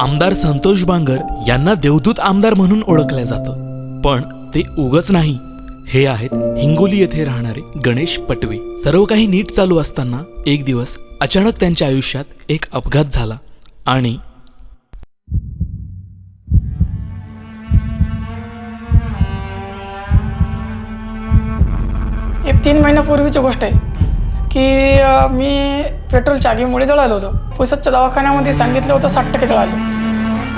आमदार संतोष बांगर यांना देवदूत आमदार म्हणून ओळखलं जातं. पण ते उगच नाही. हे आहेत हिंगोली येथे राहणारे गणेश पटवे. सर्व काही नीट चालू असताना एक दिवस अचानक त्यांच्या आयुष्यात एक अपघात झाला आणि एक तीन महिन्यापूर्वीची गोष्ट आहे. की अ, मी पेट्रोलच्या आगीमुळे जळालो होतो. पुसदच्या दवाखान्यामध्ये सांगितलं होतं साठ टक्के जळालो.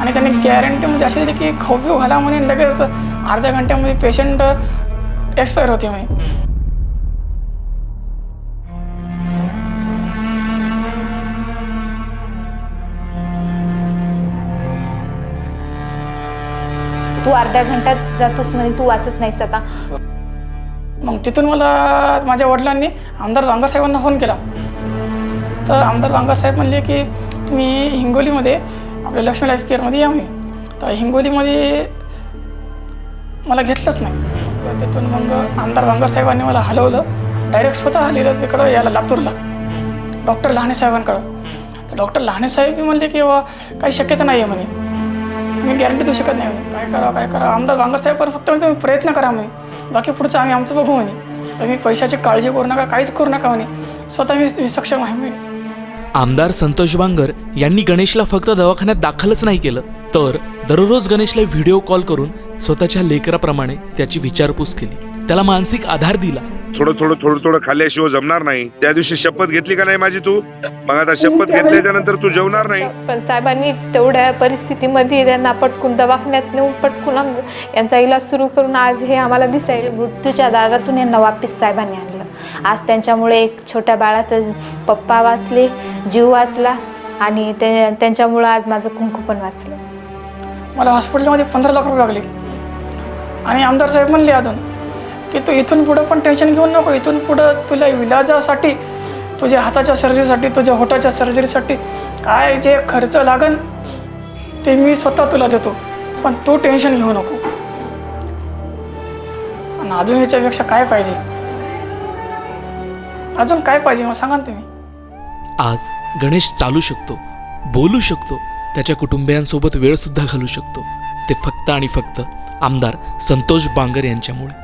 आणि त्यांनी गॅरंटी म्हणजे अशी दिली की खाऊ घाला म्हणे लगेच अर्ध्या घंट्यामध्ये पेशंट एक्सपायर होते म्हणे. तू अर्ध्या घंट्यात जातोस म्हणजे तू वाचत नाहीस आता. मग तिथून मला माझ्या वडिलांनी आमदार वांगरसाहेबांना फोन केला. तर आमदार बांगरसाहेब म्हणले की तुम्ही हिंगोलीमध्ये आपल्या लक्ष्मी लाईफ केअरमध्ये या म्हणे. तर हिंगोलीमध्ये मला घेतलंच नाही. तर तिथून मग आमदार भांगरसाहेबांनी मला हलवलं. डायरेक्ट स्वतः हलवलं तिकडं याला लातूरला. डॉक्टर लहाने साहेबांकडं. तर डॉक्टर लहाने साहेब म्हणले की "वा, काही शक्यता नाही आहे म्हणे. मी गॅरंटी देऊ शकत नाही. म्हणे काय करा काय करा. आमदार बांगर पण फक्त तुम्ही प्रयत्न करा म्हणे. बाकी पुढचं आम्ही आमचं बघू म्हणे. तुम्ही पैशाची काळजी करू नका काहीच करू नका म्हणे. स्वतः मी मी सक्षम आहे म्हणे. आमदार संतोष बांगर यांनी गणेशला फक्त दवाखान्यात दाखलच नाही केलं तर दररोज गणेशला व्हिडिओ कॉल करून स्वतःच्या लेकराप्रमाणे त्याची विचारपूस केली. त्याला मानसिक आधार दिला. थोडं थोडं थोडं थोडं खाल्ल्याशिवाय जमणार नाही. त्या दिवशी शपथ घेतली का नाही माझी तू? मग आता शपथ घेतल्याच्या नंतर तू जेवणार नाही. पण साहेबांनी तेवढ्या परिस्थितीमध्ये त्यांना पटकून दवाखान्यात नेऊन पटकून यांचा इलाज सुरू करून आज हे आम्हाला दिसायला मृत्यूच्या दारातून यांना वापिस साहेबांनी आणलं. आज त्यांच्यामुळे एक छोट्या बाळाचं पप्पा वाचले जीव वाचला आणि ते त्यांच्यामुळं आज माझं कुंकू पण वाचलं. मला हॉस्पिटलमध्ये पंधरा लाख रुपये लागले. आणि आमदार साहेब म्हणले अजून की तू इथून पुढं पण टेन्शन घेऊ नको. इथून पुढं तुला इलाजासाठी तुझ्या हाताच्या सर्जरीसाठी तुझ्या होटाच्या सर्जरीसाठी काय जे खर्च लागन ते मी स्वतः तुला देतो. पण तू टेन्शन घेऊ नको. आणि अजून याच्यापेक्षा काय पाहिजे? अजून काय पाहिजे मग सांगा ना तुम्ही. आज गणेश चालू शकतो बोलू शकतो त्याच्या कुटुंबियांसोबत वेळ सुद्धा घालू शकतो. ते फक्त आणि फक्त आमदार संतोष बांगर यांच्यामुळे.